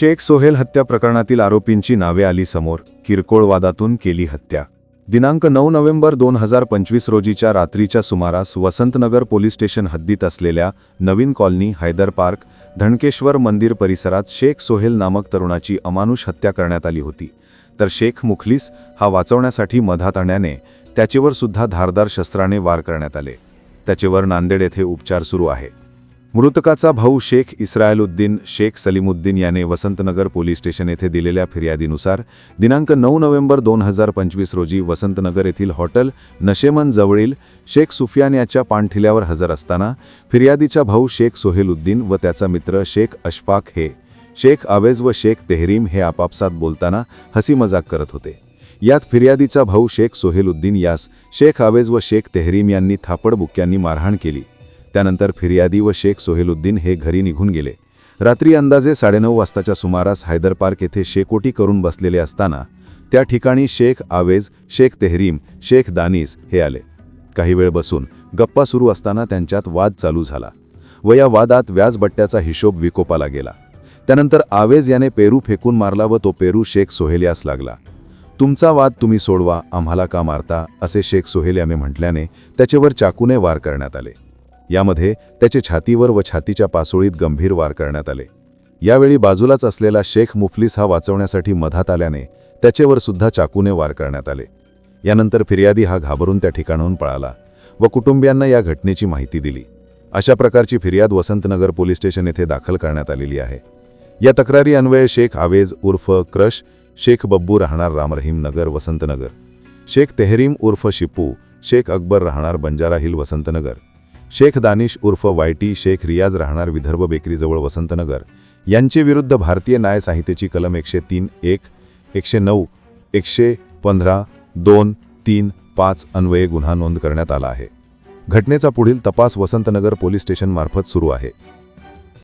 शेख सोहेल हत्या प्रकरणातील आरोपींची नावे आली समोर किरकोळ वादातून केली हत्या. दिनांक नऊ नोव्हेंबर दोन हजार पंचवीस रोजीच्या रात्रीच्या सुमारास वसंतनगर पोलीस स्टेशन हद्दीत असलेल्या नवीन कॉलनी हैदर पार्क धणकेश्वर मंदिर परिसरात शेख सोहेल नामक तरुणाची अमानुष हत्या करण्यात आली होती. तर शेख मुखलीस हा वाचवण्यासाठी मधात आणण्याने त्याचेवर सुद्धा धारदार शस्त्राने वार करण्यात आले. त्याचेवर नांदेड येथे उपचार सुरू आहे. मृतकाचा भाऊ शेख इस्रायलुद्दीन शेख सलीमुद्दीन याने वसंतनगर पोलीस स्टेशन येथे दिलेल्या फिर्यादीनुसार दिनांक नऊ नोव्हेंबर दोन हजार पंचवीस रोजी वसंतनगर येथील हॉटेल नशेमन जवळील शेख सुफियान याच्या पाणठिल्यावर हजर असताना फिर्यादीचा भाऊ शेख सोहेलुद्दीन व त्याचा मित्र शेख अशफाक हे शेख आवेज व शेख तेहरीम हे आपापसात बोलताना हसी मजाक करत होते. यात फिर्यादीचा भाऊ शेख सोहेलुद्दीन यास शेख आवेज व शेख तेहरीम यांनी थापडबुक्यांनी मारहाण केली. त्यानंतर फिर्यादी व शेख सोहेलुद्दीन हे घरी निघून गेले. रात्री अंदाजे साडेनऊ वाजताच्या सुमारास हैदर पार्क येथे शेकोटी करून बसलेले असताना त्या ठिकाणी शेख आवेज शेख तेहरीम शेख दानीस हे आले. काही वेळ बसून गप्पा सुरू असताना त्यांच्यात वाद चालू झाला व या वादात व्याजबट्ट्याचा हिशोब विकोपाला गेला. त्यानंतर आवेज याने पेरू फेकून मारला व तो पेरू शेख सोहेलियास लागला. तुमचा वाद तुम्ही सोडवा आम्हाला का मारता? असे शेख सोहेल याने म्हटल्याने त्याच्यावर चाकूने वार करण्यात आले. यामध्ये त्याचे छातीवर व छातीच्या पासोळीत गंभीर वार करण्यात आले. यावेळी बाजूलाच असलेला शेख मुफलीस हा वाचवण्यासाठी मधात आल्याने त्याच्यावर सुद्धा चाकूने वार करण्यात आले. यानंतर फिर्यादी हा घाबरून त्या ठिकाणाहून पळाला व कुटुंबियांना या घटनेची माहिती दिली. अशा प्रकारची फिर्याद वसंतनगर पोलीस स्टेशन येथे दाखल करण्यात आलेली आहे. या तक्रारी अन्वये शेख आवेज उर्फ क्रश शेख बब्बू राहणार रामरहीम नगर वसंतनगर. शेख तेहरीम उर्फ शिप्पू शेख अकबर राहणार बंजारा हिल वसंतनगर. शेख दानिश उर्फ वायटी शेख रियाज राहणार विदर्भ बेकरीजवळ वसंतनगर यांचे विरुद्ध भारतीय न्याय संहितेची कलम एकशे तीन एक एकशे नऊ एकशे पंधरा दोन तीन पाच अन्वये गुन्हा नोंद करण्यात आला आहे. घटनेचा पुढील तपास वसंतनगर पोलीस स्टेशनमार्फत सुरू आहे.